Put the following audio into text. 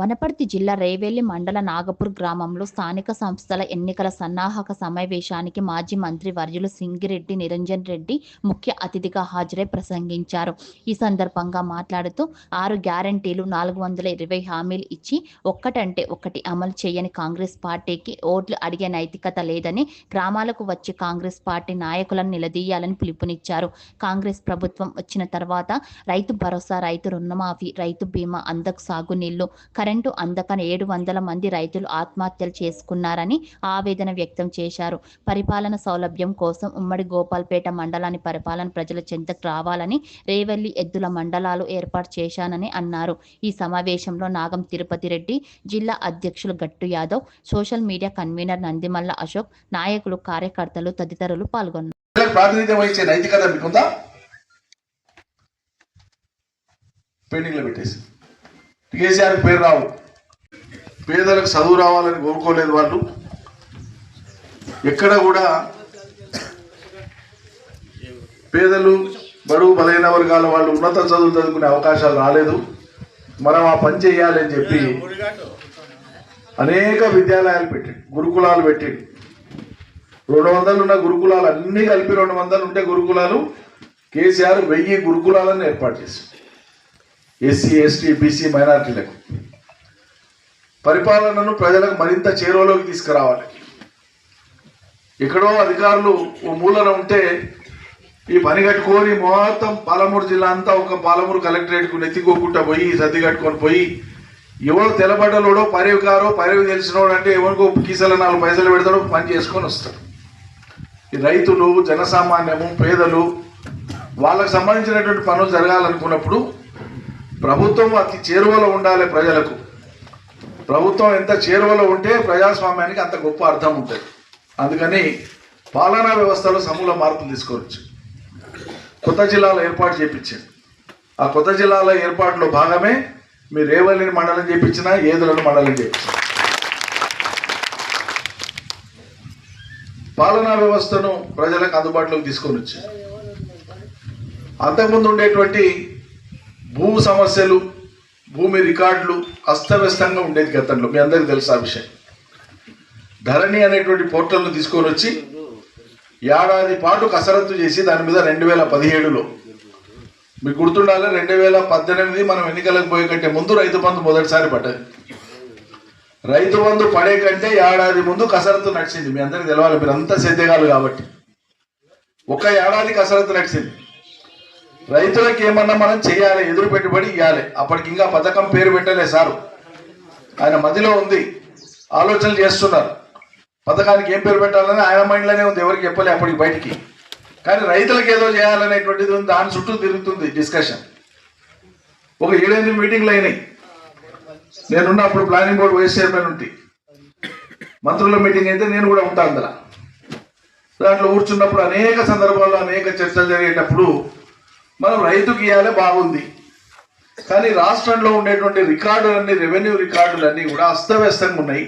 వనపర్తి జిల్లా రేవేలి మండల నాగపూర్ గ్రామంలో స్థానిక సంస్థల ఎన్నికల సన్నాహక సమావేశానికి మాజీ మంత్రి వర్యులు సింగిరెడ్డి నిరంజన్ రెడ్డి ముఖ్య అతిథిగా హాజరై ప్రసంగించారు. ఈ సందర్భంగా మాట్లాడుతూ ఆరు గ్యారంటీలు నాలుగు వందల ఇరవై హామీలు ఇచ్చి ఒక్కటంటే ఒకటి అమలు చేయని కాంగ్రెస్ పార్టీకి ఓట్లు అడిగే నైతికత లేదని గ్రామాలకు వచ్చి కాంగ్రెస్ పార్టీ నాయకులను నిలదీయాలని పిలుపునిచ్చారు. కాంగ్రెస్ ప్రభుత్వం వచ్చిన తర్వాత రైతు భరోసా రైతు రుణమాఫీ రైతు బీమా అందకు సాగునీళ్ళు కరెంట్ అందక ఏడు వందల మంది రైతులు ఆత్మహత్యలు చేసుకున్నారని ఆవేదన వ్యక్తం చేశారు. పరిపాలన సౌలభ్యం కోసం ఉమ్మడి గోపాల్పేట మండలాన్ని పరిపాలన ప్రజల చెంతకు రావాలని రేవల్లి ఎద్దుల మండలాలు ఏర్పాటు చేశానని అన్నారు. ఈ సమావేశంలో నాగం తిరుపతి రెడ్డి జిల్లా అధ్యక్షులు Gattu Yadav social media convener Nandimalla Ashok నాయకులు కార్యకర్తలు తదితరులు పాల్గొన్నారు. ప్రాతినిధ్యం వహించే నైతికత మీకుందా? పెట్టేసి. కేసీఆర్ పేరు రావు. పేదలకు చదువు రావాలని కోరుకోలేదు వాళ్ళు. ఎక్కడ కూడా పేదలు బడుగు బలైన వర్గాల వాళ్ళు ఉన్నత చదువులు చదువుకునే అవకాశాలు రాలేదు. మనం ఆ పని చేయాలి అని చెప్పి అనేక విద్యాలయాలు పెట్టాడు గురుకులాలు పెట్టాడు. రెండు వందలు ఉన్న గురుకులాలు అన్నీ కలిపి రెండు వందలు ఉంటే గురుకులాలు కేసీఆర్ వెయ్యి గురుకులాలను ఏర్పాటు చేశారు ఎస్సీ ఎస్టీ బీసీ మైనార్టీలకు. పరిపాలనను ప్రజలకు మరింత చేరువలోకి తీసుకురావాలి. ఎక్కడో అధికారులు ఓ మూలన ఉంటే ఈ పని కట్టుకొని మొత్తం పాలమూరు జిల్లా అంతా ఒక పాలమూరు కలెక్టరేట్కు నెత్తికోకుండా పోయి సర్ది కట్టుకొని పోయి ఎవరు తెలబడ్డలోడో పరివికారో పరివి తెలిసినోడు అంటే ఎవరికో కీసల నాలుగు పైసలు పెడతాడో పని చేసుకొని వస్తాడు. ఈ రైతులు జనసామాన్యము పేదలు వాళ్ళకు సంబంధించినటువంటి పనులు జరగాలనుకున్నప్పుడు ప్రభుత్వం అతి చేరువలో ఉండాలి ప్రజలకు. ప్రభుత్వం ఎంత చేరువలో ఉంటే ప్రజాస్వామ్యానికి అంత గొప్ప అర్థం ఉంటుంది. అందుకని పాలనా వ్యవస్థలో సమూల మార్పులు తీసుకోవచ్చు. కొత్త జిల్లాలో ఏర్పాటు చేయించారు ఆ కొత్త జిల్లాల ఏర్పాటులో భాగమే మీ రేవల్లిని మండలం చేయించినా ఏదులను మండలం చేయించిన పాలనా వ్యవస్థను ప్రజలకు అందుబాటులోకి తీసుకొని వచ్చారు. అంతకుముందు ఉండేటువంటి భూ సమస్యలు భూమి రికార్డులు అస్తవ్యస్తంగా ఉండేది గతంలో. మీ అందరికీ తెలుసు ఆ విషయం. ధరణి అనేటువంటి పోర్టల్ను తీసుకొని వచ్చి ఏడాది పాటు కసరత్తు చేసి దాని మీద రెండు వేల పదిహేడులో. మీకు గుర్తుండాలి రెండు వేల పద్దెనిమిది మనం ఎన్నికలకు పోయే కంటే ముందు రైతు బంధు మొదటిసారి పడ్డది. రైతు బంధు పడే కంటే ఏడాది ముందు కసరత్తు నడిచింది. మీ అందరికి తెలవాలి మీరు అంతా సిద్ధగాలు కాబట్టి. ఒక ఏడాది కసరత్తు నడిచింది. రైతులకు ఏమన్నా మనం చేయాలి ఎదురు పెట్టుబడి ఇవ్వాలి అప్పటికి ఇంకా పథకం పేరు పెట్టలే సారు. ఆయన మధ్యలో ఉంది. ఆలోచనలు చేస్తున్నారు. పథకానికి ఏం పేరు పెట్టాలని ఆయన మైండ్లోనే ఉంది. ఎవరికి చెప్పలే అప్పటికి బయటికి. కానీ రైతులకు ఏదో చేయాలనేటువంటిది ఉంది. దాని చుట్టూ తిరుగుతుంది డిస్కషన్. ఒక ఏడెనిమిది మీటింగ్లు అయినాయి. నేనున్నప్పుడు ప్లానింగ్ బోర్డు వైస్ చైర్మన్ ఉంటే. మంత్రుల మీటింగ్ అయితే నేను కూడా ఉంటాను అందులో. దాంట్లో కూర్చున్నప్పుడు అనేక సందర్భాల్లో అనేక చర్చలు జరిగేటప్పుడు మనం రైతుకి ఇవ్వాలి బాగుంది. కానీ రాష్ట్రంలో ఉండేటువంటి రికార్డులన్నీ రెవెన్యూ రికార్డులన్నీ కూడా అస్తవ్యస్తంగా ఉన్నాయి.